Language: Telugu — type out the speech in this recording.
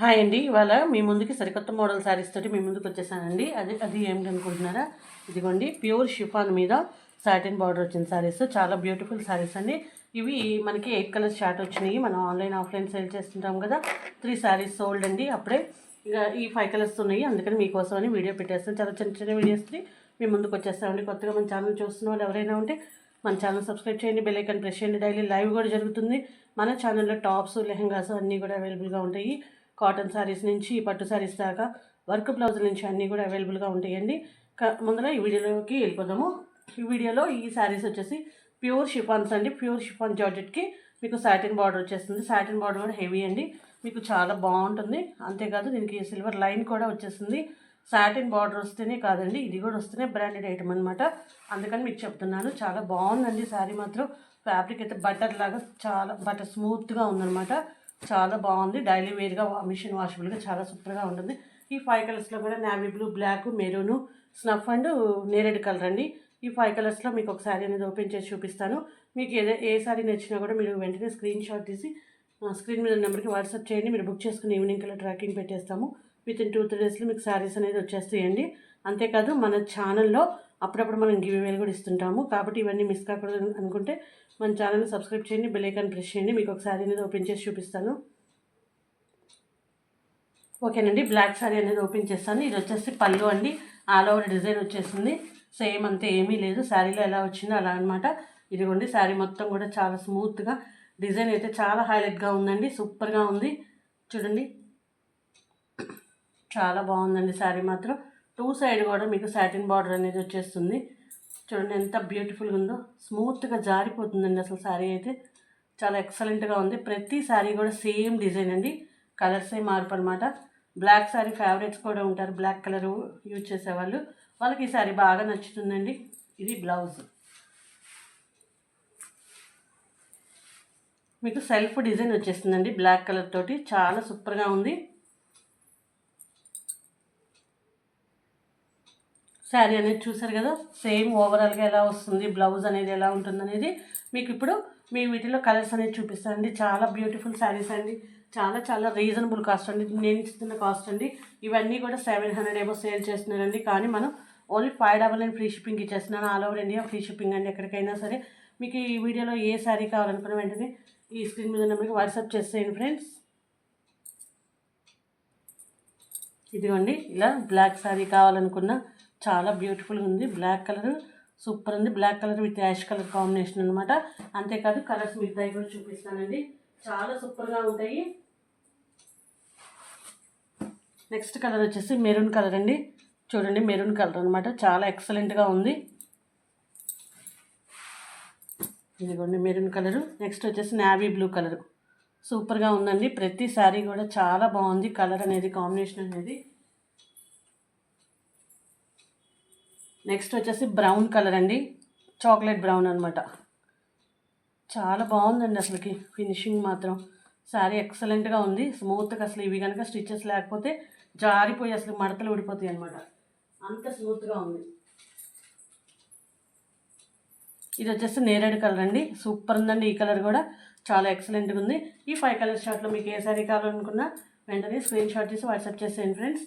హాయ్ అండి. ఇవాళ మీ ముందుకి సరికొత్త మోడల్ శారీస్ తోటి మీ ముందుకు వచ్చేసానండి. అది అది ఏమిటి అనుకుంటున్నారా ఇదిగోండి ప్యూర్ షిఫాన్ మీద సాటిన్ బార్డర్ వచ్చిన శారీస్ చాలా బ్యూటిఫుల్ శారీస్ అండి. ఇవి మనకి ఎయిట్ కలర్స్ షార్ట్ వచ్చినాయి. మనం ఆన్లైన్ ఆఫ్లైన్ సేల్ చేస్తుంటాం కదా. త్రీ శారీస్ సోల్డ్ అండి అప్పుడే. ఇక ఈ ఫైవ్ కలర్స్ ఉన్నాయి. అందుకని మీకోసం అని వీడియో పెట్టేస్తాను. చాలా చిన్న చిన్న వీడియోస్ని మీ ముందుకు వచ్చేస్తామండి. కొత్తగా మన ఛానల్ చూస్తున్న వాళ్ళు ఎవరైనా ఉంటే మన ఛానల్ సబ్స్క్రైబ్ చేయండి. బెల్ ఐకాన్ ప్రెస్ చేయండి. డైలీ లైవ్ కూడా జరుగుతుంది. మన ఛానల్లో టాప్స్ లెహంగాస్ అన్నీ కూడా అవైలబుల్గా ఉంటాయి. కాటన్ శారీస్ నుంచి పట్టు శారీస్ దాకా వర్క్ బ్లౌజుల నుంచి అన్నీ కూడా అవైలబుల్గా ఉంటాయండి. ముందర ఈ వీడియోలోకి వెళ్ళిపోదాము. ఈ వీడియోలో ఈ శారీస్ వచ్చేసి ప్యూర్ షిఫాన్స్ అండి. ప్యూర్ షిఫాన్ జార్జెట్కి మీకు సాటిన్ బార్డర్ వచ్చేస్తుంది. సాటిన్ బార్డర్ కూడా హెవీ అండి. మీకు చాలా బాగుంటుంది. అంతేకాదు దీనికి సిల్వర్ లైన్ కూడా వచ్చేస్తుంది. సాటిన్ బార్డర్ వస్తేనే కాదండి ఇది కూడా వస్తేనే బ్రాండెడ్ ఐటమ్ అనమాట అందుకని మీకు చెప్తున్నాను చాలా బాగుందండి శారీ మాత్రం. ఫ్యాబ్రిక్ అయితే బటర్ లాగా చాలా బటర్ స్మూత్గా ఉందన్నమాట. చాలా బాగుంది. డైలీ వేర్గా మిషన్ వాషబుల్గా చాలా సూపర్గా ఉంటుంది. ఈ ఫైవ్ కలర్స్లో కూడా navy blue black maroon snuff and నేరెడ్ colour అండి. ఈ ఫైవ్ కలర్స్లో మీకు ఒక శారీ అనేది ఓపెన్ చేసి చూపిస్తాను. మీకు ఏదే ఏ శారీ నచ్చినా కూడా మీరు వెంటనే స్క్రీన్ షాట్ తీసి స్క్రీన్ మీద నెంబర్కి వాట్సాప్ చేయండి. మీరు బుక్ చేసుకుని ఈవినింగ్ కల్లా ట్రాకింగ్ పెట్టేస్తాము. విత్ ఇన్ టూ త్రీ డేస్లో మీకు శారీస్ అనేది వచ్చేస్తాయండి. అంతేకాదు మన ఛానల్లో అప్పుడప్పుడు మనం గివ్ ఇవేలు కూడా ఇస్తుంటాము. కాబట్టి ఇవన్నీ మిస్ కాకూడదు అనుకుంటే మన ఛానల్ని సబ్స్క్రైబ్ చేయండి బెల్ ఐకాన్ ప్రెస్ చేయండి. మీకు ఒక శారీ అనేది ఓపెన్ చేసి చూపిస్తాను. ఓకేనండి బ్లాక్ శారీ అనేది ఓపెన్ చేస్తాను. ఇది వచ్చేసి పళ్ళు అండి. ఆల్ ఓవర్ డిజైన్ వచ్చేసింది. సేమ్ అంతే ఏమీ లేదు. శారీలో ఎలా వచ్చిందో అలా అనమాట ఇదిగోండి శారీ మొత్తం కూడా చాలా స్మూత్గా డిజైన్ అయితే చాలా హైలైట్గా ఉందండి. సూపర్గా ఉంది. చూడండి. చాలా బాగుందండి శారీ మాత్రం. టూ సైడ్ కూడా మీకు సాటిన్ బార్డర్ అనేది వచ్చేస్తుంది. చూడండి ఎంత బ్యూటిఫుల్గా ఉందో. స్మూత్గా జారిపోతుందండి అసలు శారీ అయితే. చాలా ఎక్సలెంట్గా ఉంది. ప్రతి శారీ కూడా సేమ్ డిజైన్ అండి. కలర్సే మార్పు అనమాట బ్లాక్ శారీ ఫేవరెట్స్ కూడా ఉంటారు. బ్లాక్ కలర్ యూజ్ చేసేవాళ్ళు. వాళ్ళకి ఈ శారీ బాగా నచ్చుతుందండి. ఇది బ్లౌజ్. మీకు సెల్ఫ్ డిజైన్ వచ్చేస్తుందండి. బ్లాక్ కలర్ తోటి. చాలా సూపర్గా ఉంది. శారీ అనేది చూసారు కదా? సేమ్ ఓవరాల్గా ఎలా వస్తుంది? బ్లౌజ్ అనేది ఎలా ఉంటుంది అనేది మీకు ఇప్పుడు మీ వీటిలో కలర్స్ అనేది చూపిస్తానండి చాలా బ్యూటిఫుల్ శారీస్ అండి. చాలా చాలా రీజనబుల్ కాస్ట్ అండి. నేను ఇస్తున్న కాస్ట్ అండి. ఇవన్నీ కూడా సెవెన్ హండ్రెడ్ ఏమో సేల్ చేస్తున్నారండి. కానీ మనం only five double nine free shipping ఇచ్చేస్తున్నాను. All over India free shipping అండి ఎక్కడికైనా సరే. మీకు ఈ వీడియోలో ఏ శారీ కావాలనుకున్న వెంటనే ఈ స్క్రీన్ మీద నెంబర్కి వాట్సాప్ చేసేయండి ఫ్రెండ్స్ ఇదిగోండి ఇలా బ్లాక్ శారీ కావాలనుకున్న చాలా బ్యూటిఫుల్గా ఉంది. బ్లాక్ కలర్ సూపర్ ఉంది. Black colour with ash colour combination అనమాట అంతేకాదు కలర్స్ మిగతాయి కూడా చూపిస్తానండి చాలా సూపర్గా ఉంటాయి. నెక్స్ట్ కలర్ వచ్చేసి మెరూన్ కలర్ అండి. చూడండి మెరూన్ కలర్ అనమాట చాలా ఎక్సలెంట్గా ఉంది. ఇదిగోండి మెరూన్ కలరు నెక్స్ట్ వచ్చేసి నావీ బ్లూ కలర్ సూపర్గా ఉందండి. ప్రతి శారీ కూడా చాలా బాగుంది. కలర్ అనేది కాంబినేషన్ అనేది. నెక్స్ట్ వచ్చేసి బ్రౌన్ కలర్ అండి. చాక్లెట్ బ్రౌన్ అనమాట చాలా బాగుందండి అసలుకి ఫినిషింగ్ మాత్రం. శారీ ఎక్సలెంట్గా ఉంది. స్మూత్గా అసలు ఇవి కనుక స్టిచెస్ లేకపోతే జారిపోయి అసలు మడతలు ఊడిపోతాయి అనమాట అంత స్మూత్గా ఉంది. ఇది వచ్చేసి నేరేడు కలర్ అండి. సూపర్ ఉందండి ఈ కలర్ కూడా. చాలా ఎక్సలెంట్గా ఉంది. ఈ ఫైవ్ కలర్ షార్ట్లో మీకు ఏ సారీ కావాలనుకున్నా వెంటనే స్క్రీన్ షాట్ చేసి వాట్సాప్ చేసేయండి ఫ్రెండ్స్